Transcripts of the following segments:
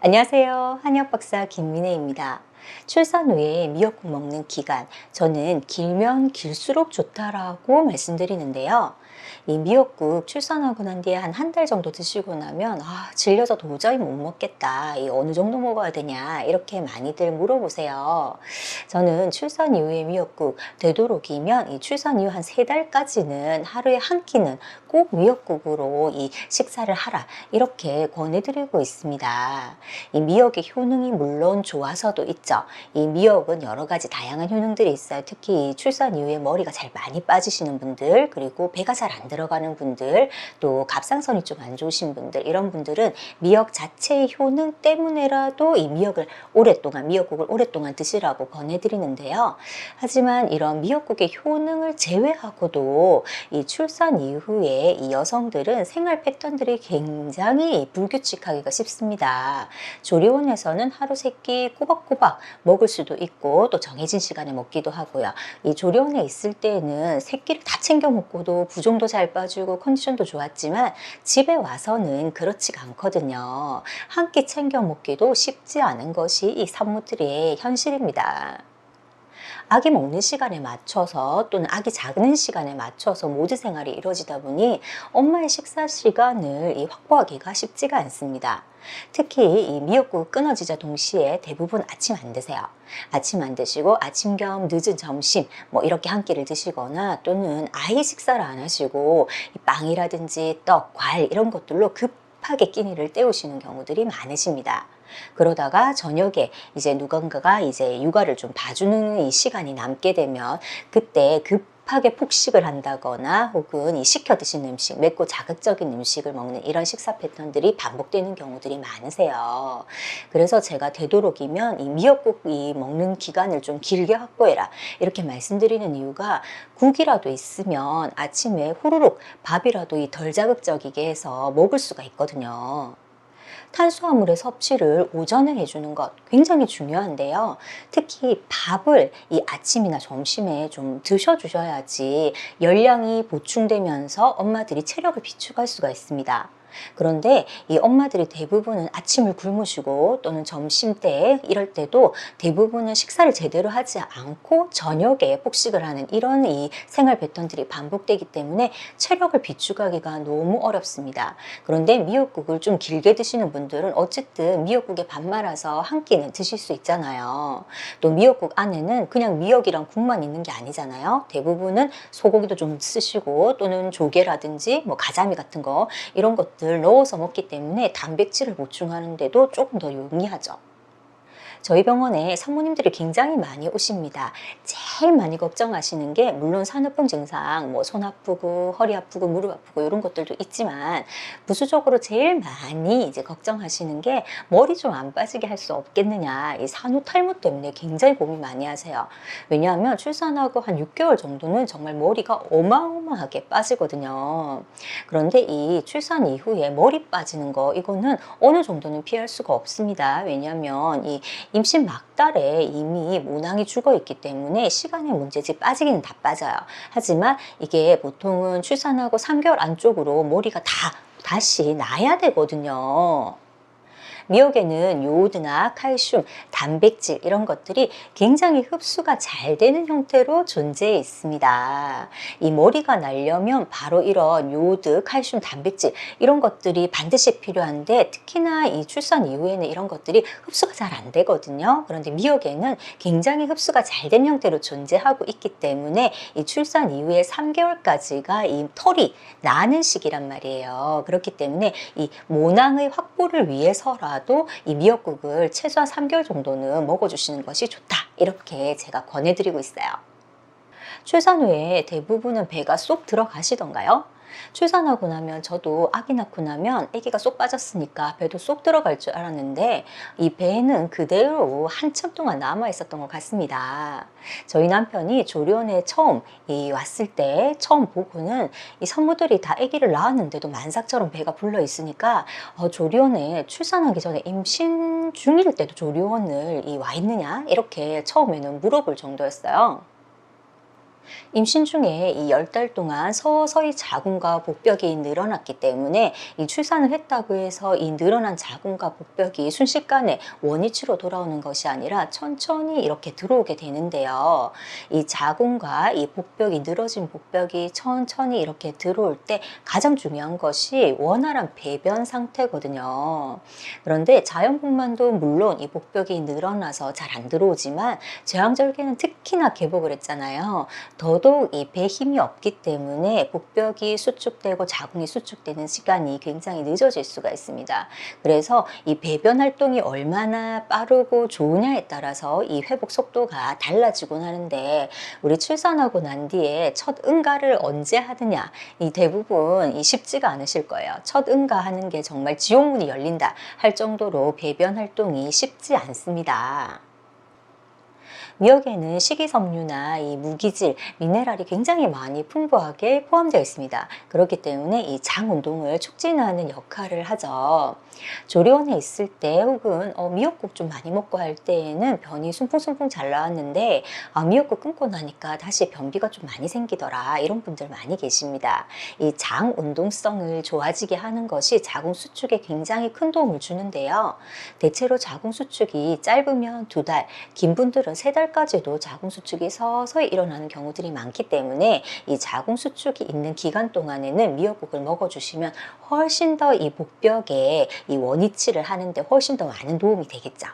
안녕하세요. 한의학 박사 김민혜입니다. 출산 후에 미역국 먹는 기간, 저는 길면 길수록 좋다라고 말씀드리는데요. 이 미역국 출산하고 난 뒤에 한 한 달 정도 드시고 나면 아, 질려서 도저히 못 먹겠다. 이 어느 정도 먹어야 되냐? 이렇게 많이들 물어보세요. 저는 출산 이후에 미역국 되도록이면 이 출산 이후 한 세 달까지는 하루에 한 끼는 꼭 미역국으로 이 식사를 하라. 이렇게 권해드리고 있습니다. 이 미역의 효능이 물론 좋아서도 있죠. 이 미역은 여러 가지 다양한 효능들이 있어요. 특히 이 출산 이후에 머리가 잘 많이 빠지시는 분들, 그리고 배가 잘 안 들어가는 분들, 또 갑상선이 좀 안 좋으신 분들, 이런 분들은 미역 자체의 효능 때문에라도 이 미역을 오랫동안, 미역국을 오랫동안 드시라고 권해드리는데요. 하지만 이런 미역국의 효능을 제외하고도 이 출산 이후에 이 여성들은 생활 패턴들이 굉장히 불규칙하기가 쉽습니다. 조리원에서는 하루 세 끼 꼬박꼬박 먹을 수도 있고 또 정해진 시간에 먹기도 하고요. 이 조리원에 있을 때는 세 끼를 다 챙겨 먹고도 부종도 잘 빠지고 컨디션도 좋았지만 집에 와서는 그렇지가 않거든요. 한 끼 챙겨 먹기도 쉽지 않은 것이 이 산모들의 현실입니다. 아기 먹는 시간에 맞춰서 또는 아기 작는 시간에 맞춰서 모든 생활이 이루어지다 보니 엄마의 식사 시간을 이 확보하기가 쉽지가 않습니다. 특히 이 미역국 끊어지자 동시에 대부분 아침 안 드세요. 아침 안 드시고 아침 겸 늦은 점심 뭐 이렇게 한 끼를 드시거나 또는 아예 식사를 안 하시고 이 빵이라든지 떡, 과일 이런 것들로 급 하게 끼니를 때우시는 경우들이 많으십니다. 그러다가 저녁에 이제 누군가가 이제 육아를 좀 봐주는 이 시간이 남게 되면 그때 급 하게 폭식을 한다거나 혹은 이 시켜 드시는 음식, 맵고 자극적인 음식을 먹는 이런 식사 패턴들이 반복되는 경우들이 많으세요. 그래서 제가 되도록이면 이 미역국 이 먹는 기간을 좀 길게 확보해라. 이렇게 말씀드리는 이유가 국이라도 있으면 아침에 후루룩 밥이라도 이 덜 자극적이게 해서 먹을 수가 있거든요. 탄수화물의 섭취를 오전에 해주는 것 굉장히 중요한데요. 특히 밥을 이 아침이나 점심에 좀 드셔주셔야지 열량이 보충되면서 엄마들이 체력을 비축할 수가 있습니다. 그런데 이 엄마들이 대부분은 아침을 굶으시고 또는 점심 때 이럴 때도 대부분은 식사를 제대로 하지 않고 저녁에 폭식을 하는 이런 이 생활 패턴들이 반복되기 때문에 체력을 비축하기가 너무 어렵습니다. 그런데 미역국을 좀 길게 드시는 분들은 어쨌든 미역국에 밥 말아서 한 끼는 드실 수 있잖아요. 또 미역국 안에는 그냥 미역이랑 국만 있는 게 아니잖아요. 대부분은 소고기도 좀 쓰시고 또는 조개라든지 뭐 가자미 같은 거 이런 것들 넣어서 먹기 때문에 단백질을 보충하는데도 조금 더 용이하죠. 저희 병원에 산모님들이 굉장히 많이 오십니다. 제일 많이 걱정하시는 게 물론 산후병 증상, 뭐 손 아프고 허리 아프고 무릎 아프고 이런 것들도 있지만 부수적으로 제일 많이 이제 걱정하시는 게 머리 좀 안 빠지게 할 수 없겠느냐 이 산후 탈모 때문에 굉장히 고민 많이 하세요. 왜냐하면 출산하고 한 6개월 정도는 정말 머리가 어마어마하게 빠지거든요. 그런데 이 출산 이후에 머리 빠지는 거 이거는 어느 정도는 피할 수가 없습니다. 왜냐하면 이 임신 막달에 이미 모낭이 죽어 있기 때문에 시간의 문제지 빠지기는 다 빠져요. 하지만 이게 보통은 출산하고 3개월 안쪽으로 머리가 다 다시 나야 되거든요. 미역에는 요오드나 칼슘, 단백질 이런 것들이 굉장히 흡수가 잘 되는 형태로 존재해 있습니다. 이 머리가 날려면 바로 이런 요오드, 칼슘, 단백질 이런 것들이 반드시 필요한데 특히나 이 출산 이후에는 이런 것들이 흡수가 잘 안 되거든요. 그런데 미역에는 굉장히 흡수가 잘 된 형태로 존재하고 있기 때문에 이 출산 이후에 3개월까지가 이 털이 나는 시기란 말이에요. 그렇기 때문에 이 모낭의 확보를 위해서라 도 하더라도 이 미역국을 최소한 3개월 정도는 먹어주시는 것이 좋다. 이렇게 제가 권해드리고 있어요. 출산 후에 대부분은 배가 쏙 들어가시던가요? 출산하고 나면 저도 아기 낳고 나면 아기가 쏙 빠졌으니까 배도 쏙 들어갈 줄 알았는데 이 배는 그대로 한참 동안 남아 있었던 것 같습니다. 저희 남편이 조련에 처음 이 왔을 때 처음 보고는 이 산모들이 다 아기를 낳았는데도 만삭처럼 배가 불러 있으니까 어, 조련에 출산하기 전에 임신 중일 때도 이와 있느냐 이렇게 처음에는 물어볼 정도였어요. 임신 중에 이 열 달 동안 서서히 자궁과 복벽이 늘어났기 때문에 이 출산을 했다고 해서 이 늘어난 자궁과 복벽이 순식간에 원위치로 돌아오는 것이 아니라 천천히 이렇게 들어오게 되는데요. 이 자궁과 이 복벽이 늘어진 복벽이 천천히 이렇게 들어올 때 가장 중요한 것이 원활한 배변 상태거든요. 그런데 자연분만도 물론 이 복벽이 늘어나서 잘 안 들어오지만 제왕절개는 특히나 개복을 했잖아요. 더더욱 이배 힘이 없기 때문에 복벽이 수축되고 자궁이 수축되는 시간이 굉장히 늦어질 수가 있습니다. 그래서 이 배변 활동이 얼마나 빠르고 좋으냐에 따라서 이 회복 속도가 달라지곤 하는데 우리 출산하고 난 뒤에 첫 응가를 언제 하느냐 이 대부분 이 쉽지가 않으실 거예요. 첫 응가하는 게 정말 지옥문이 열린다 할 정도로 배변 활동이 쉽지 않습니다. 미역에는 식이섬유나 이 무기질, 미네랄이 굉장히 많이 풍부하게 포함되어 있습니다. 그렇기 때문에 이 장 운동을 촉진하는 역할을 하죠. 조리원에 있을 때 혹은 어, 미역국 좀 많이 먹고 할 때에는 변이 숨풍숨풍 잘 나왔는데 아, 미역국 끊고 나니까 다시 변비가 좀 많이 생기더라 이런 분들 많이 계십니다. 이 장 운동성을 좋아지게 하는 것이 자궁 수축에 굉장히 큰 도움을 주는데요. 대체로 자궁 수축이 짧으면 두 달, 긴 분들은 세 달 까지도 자궁 수축이 서서히 일어나는 경우들이 많기 때문에 이 자궁 수축이 있는 기간 동안에는 미역국을 먹어주시면 훨씬 더 이 복벽에 이 원위치를 하는데 훨씬 더 많은 도움이 되겠죠.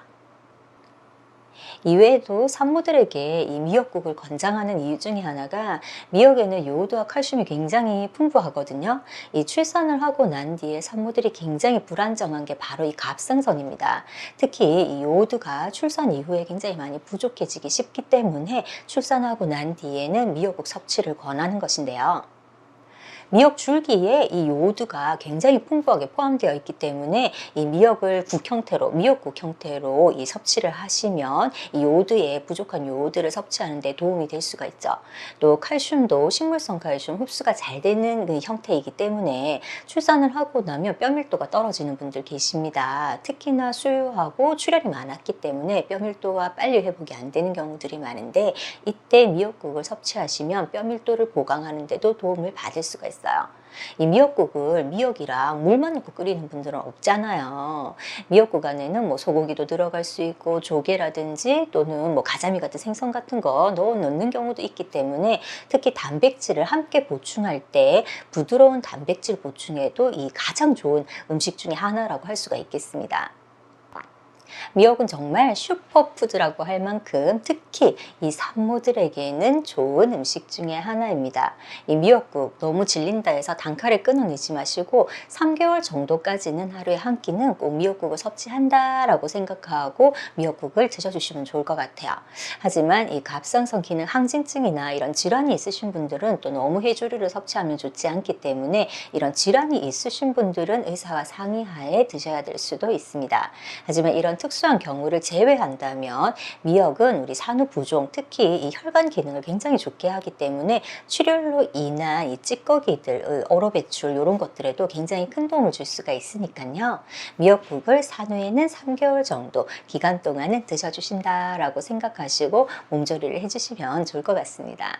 이외에도 산모들에게 이 미역국을 권장하는 이유 중에 하나가 미역에는 요오드와 칼슘이 굉장히 풍부하거든요. 이 출산을 하고 난 뒤에 산모들이 굉장히 불안정한 게 바로 이 갑상선입니다. 특히 이 요오드가 출산 이후에 굉장히 많이 부족해지기 쉽기 때문에 출산하고 난 뒤에는 미역국 섭취를 권하는 것인데요. 미역 줄기에 이 요오드가 굉장히 풍부하게 포함되어 있기 때문에 이 미역을 국 형태로 미역국 형태로 이 섭취를 하시면 이 요오드에 부족한 요오드를 섭취하는 데 도움이 될 수가 있죠. 또 칼슘도 식물성 칼슘 흡수가 잘 되는 그 형태이기 때문에 출산을 하고 나면 뼈 밀도가 떨어지는 분들 계십니다. 특히나 수유하고 출혈이 많았기 때문에 뼈 밀도가 빨리 회복이 안 되는 경우들이 많은데 이때 미역국을 섭취하시면 뼈 밀도를 보강하는 데도 도움을 받을 수가 있어요. 있어요. 이 미역국을 미역이랑 물만 넣고 끓이는 분들은 없잖아요. 미역국 안에는 뭐 소고기도 들어갈 수 있고 조개라든지 또는 뭐 가자미 같은 생선 같은 거 넣어 넣는 경우도 있기 때문에 특히 단백질을 함께 보충할 때 부드러운 단백질 보충에도 이 가장 좋은 음식 중에 하나라고 할 수가 있겠습니다. 미역은 정말 슈퍼푸드라고 할 만큼 특히 이 산모들에게는 좋은 음식 중에 하나입니다. 이 미역국 너무 질린다 해서 단칼에 끊어내지 마시고 3개월 정도까지는 하루에 한 끼는 꼭 미역국을 섭취한다라고 생각하고 미역국을 드셔주시면 좋을 것 같아요. 하지만 이 갑상선 기능 항진증이나 이런 질환이 있으신 분들은 또 너무 해조류를 섭취하면 좋지 않기 때문에 이런 질환이 있으신 분들은 의사와 상의하에 드셔야 될 수도 있습니다. 하지만 이런 특수 한 경우를 제외한다면 미역은 우리 산후 부종, 특히 이 혈관 기능을 굉장히 좋게 하기 때문에 출혈로 인한 이 찌꺼기들, 어로 배출 이런 것들에도 굉장히 큰 도움을 줄 수가 있으니까요. 미역국을 산후에는 3개월 정도 기간 동안은 드셔주신다라고 생각하시고 몸조리를 해주시면 좋을 것 같습니다.